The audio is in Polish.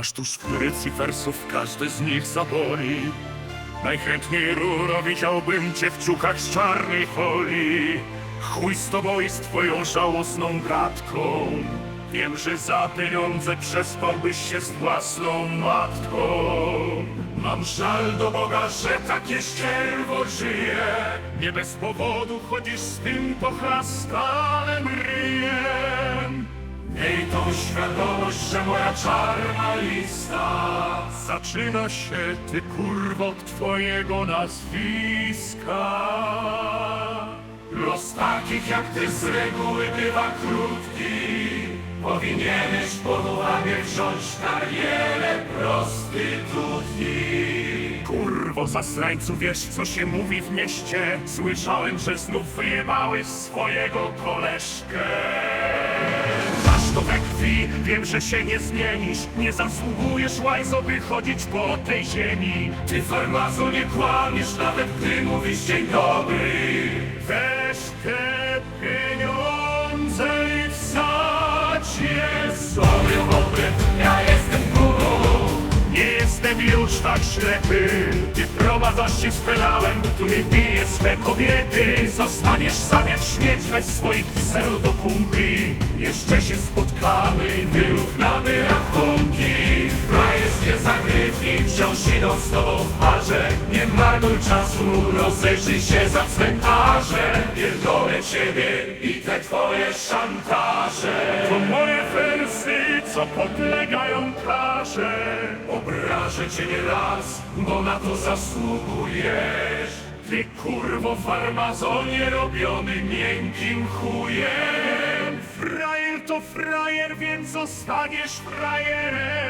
Masz tu sprycyfersów, każdy z nich zaboli. Najchętniej ruro widziałbym cię w ciuchach z czarnej folii. Chuj z tobą i z twoją żałosną bratką. Wiem, że za pieniądze przespałbyś się z własną matką. Mam żal do Boga, że takie ścierwo żyje. Nie bez powodu chodzisz z tym pochlastanym ryjem. Świadomość, że moja czarna lista Zaczyna się, ty kurwo, od twojego nazwiska. Los takich jak ty z reguły bywa krótki. Powinieneś pod uwagę wziąć karierę prostytutki Kurwo zasrańcu, wiesz co się mówi w mieście? Słyszałem, że znów wyjebałeś swojego koleżkę krwi, wiem, że się nie zmienisz Nie zasługujesz łajzo, by chodzić po tej ziemi. Ty farmazo nie kłamiesz, nawet gdy mówisz dzień dobry. Weź te pieniądze i wsadź je w Ja jestem guru, nie jestem już tak ślepy. Ty prowadzasz się z pedałem, który bije swe kobiety. Zostaniesz zamiast śmieć, weź swoich piseł do Jeszcze się spotkamy, wyrównamy rachunki. Frajerskie zagrywki wciąż idą z tobą w parze Nie marnuj czasu, rozejrzyj się za cmentarzem Pierdolę ciebie i te twoje szantaże. To moje wersy, co podlegają karze. Obrażę cię nie raz, bo na to zasługujesz. Ty kurwo farmazonie robiony miękkim chujem to frajer, więc zostaniesz frajerem